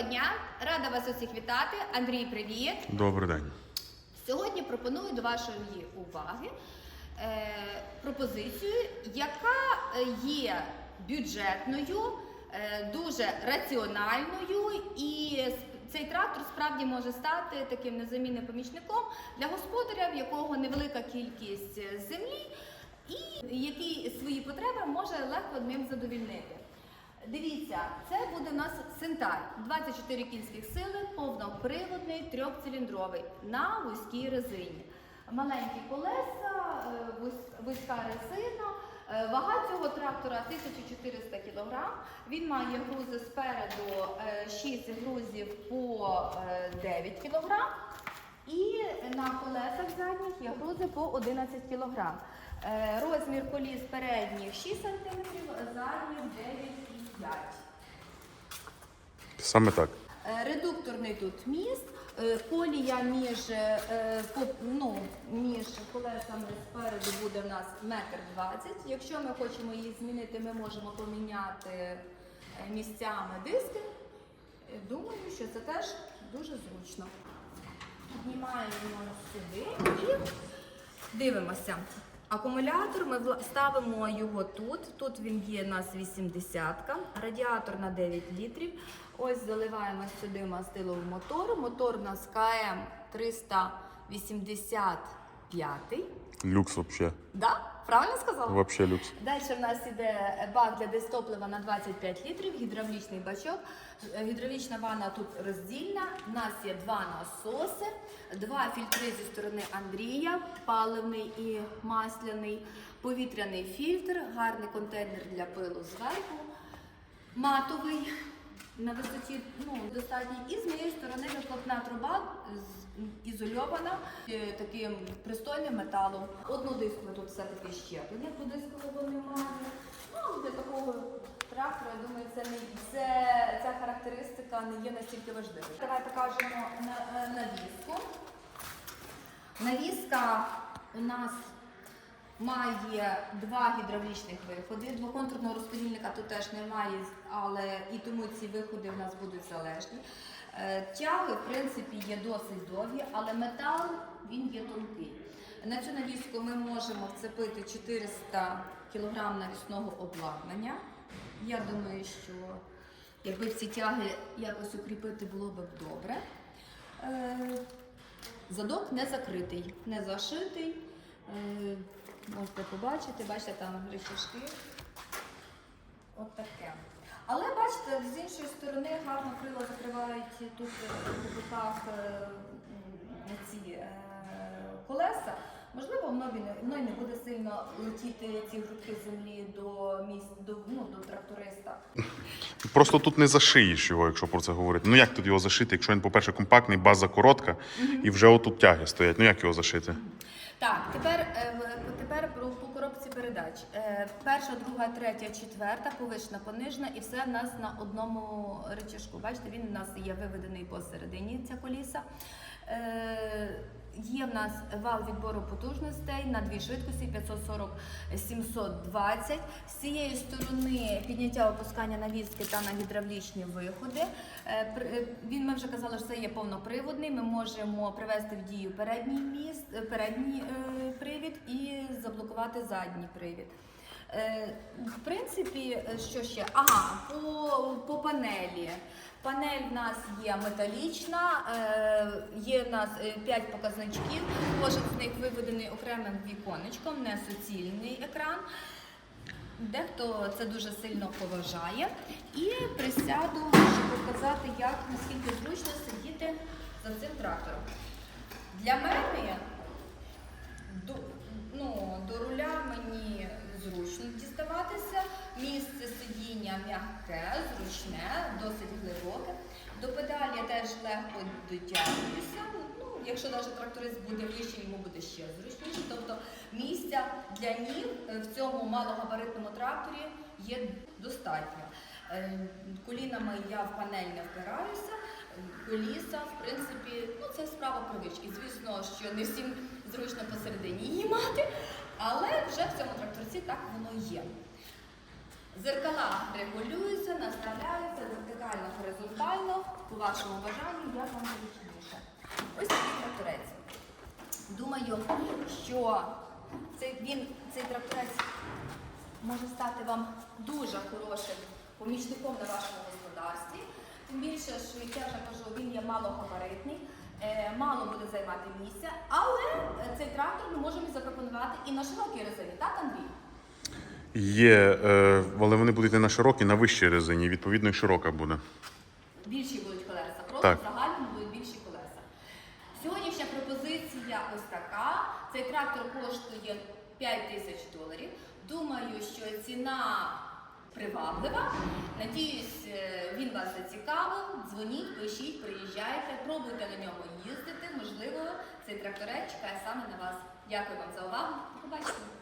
Доброго дня! Рада вас усіх вітати. Андрій, привіт! Добрий день. Сьогодні пропоную до вашої уваги е, пропозицію, яка е, є бюджетною, е, дуже раціональною, і цей трактор справді може стати таким незамінним помічником для господаря, в якого невелика кількість е, землі, і який свої потреби може легко ним задовільнити. Дивіться, це буде у нас Сентар 24 кінських сили, повноприводний, трьохциліндровий на вузькій резині. Маленькі колеса, е, вузька резина. Е, Вага цього трактора 1400 кг. Він має грузи спереду 6 грузів по е, 9 кг. І на колесах задніх є грузи по 11 кг. Е, Розмір коліс передніх 6 см, задніх 9,5 Саме так. Е, Редукторний тут міст, е, колія між, е, ну, між колесами спереду буде в нас метр двадцять. Якщо ми хочемо її змінити, ми можемо поміняти місцями диски. Думаю, що це теж дуже зручно. Піднімаємо сюди і дивимося. Акумулятор ми ставимо його тут. Тут він є у нас 80 радіатор на 9 літрів. Ось заливаємо сюди мастило в мотор. Мотор у нас КМ 385. Люкс вообще. Да? Правильно сказала? Вообще люкс. Далі в нас іде бак для дистоплива на 25 літрів, гідравлічний бачок. Гідравлічна ванна тут роздільна. У нас є два насоси, два фільтри зі сторони Андрія, паливний і масляний, повітряний фільтр, гарний контейнер для пилу зверху, матовий на висоті ну, достатній. І з моєї сторони вихлопна труба ізольована е, таким пристойним металом. Одну диску тут все-таки щеплення, по дискового немає. Ну, для такого трактора, я думаю, це не це, ця характеристика не є настільки важливою. Давай покажемо на, е, навіску. Навіска у нас має два гідравлічних виходи. Двоконтурного розподільника тут теж немає, але і тому ці виходи в нас будуть залежні. Е, Тяги, в принципі, є досить довгі, але метал він є тонкий. На цю навіску ми можемо вцепити 400 кг навісного обладнання. Я думаю, що якби ці тяги якось укріпити, було б добре. Е, Задок не закритий, не зашитий. Е, Можете побачити, бачите, там речашки. Таке. З іншої сторони гарно крила закривають тут е, по боках е, ці е, колеса. Можливо, воно не, буде сильно летіти ці грудки землі до місць до, ну, до тракториста. Просто тут не зашиєш його, якщо про це говорити. Ну як тут його зашити, якщо він, по-перше, компактний, база коротка, і вже отут тяги стоять. Ну як його зашити? Так, тепер, е, тепер про передач. Е, Перша, друга, третя, четверта, повишна, понижна, і все в нас на одному речашку. Бачите, він у нас є виведений посередині ця коліса. Е, Є в нас вал відбору потужностей на дві швидкості 540 720. З цієї сторони підняття опускання навіски та на гідравлічні виходи. Е, е, Він ми вже казали, що це є повноприводний. Ми можемо привести в дію передній міст, передній привід і заблокувати задній привід. Е, В принципі, е, що ще? Ага, по, по панелі. Панель в нас є металічна, е, є в нас 5 показничків, кожен з них виведений окремим віконечком, не суцільний екран. Дехто це дуже сильно поважає. І присяду, щоб показати, як наскільки зручно сидіти за цим трактором. Для мене до, ну, до руля мені зручно діставатися. Місце сидіння м'яке, зручне, досить глибоке. До педалі я теж легко дотягуюся. Ну, якщо навіть тракторист буде вищий, йому буде ще зручніше. Тобто місця для ніг в цьому малогабаритному тракторі є достатньо. Е, Колінами я в панель не впираюся. Коліса, в принципі, ну це справа привички. Звісно, що не всім зручно посередині її мати, але вже в цьому тракторці так воно є. Зеркала регулюються, наставляються вертикально, горизонтально. вашому бажанню, як вам зручніше. Ось такий тракторець. Думаю, що цей, він, цей тракторець може стати вам дуже хорошим помічником на вашому господарстві. Тим більше, що я вже кажу, він є малогабаритний, мало буде займати місця, але е, цей трактор ми можемо запропонувати і на широкій резині, так, Андрій? Є, е, але вони будуть не на широкій, на вищій резині, відповідно, і широка буде. Більші будуть колеса, просто Так. в будуть більші колеса. Сьогоднішня пропозиція ось така. Цей трактор коштує 5 тисяч доларів. Думаю, що ціна приваблива. Надіюсь, е, він вас зацікавив. Дзвоніть, пишіть, приїжджайте, пробуйте на ньому їздити. Можливо, цей тракторець чекає саме на вас. Дякую вам за увагу. Побачення.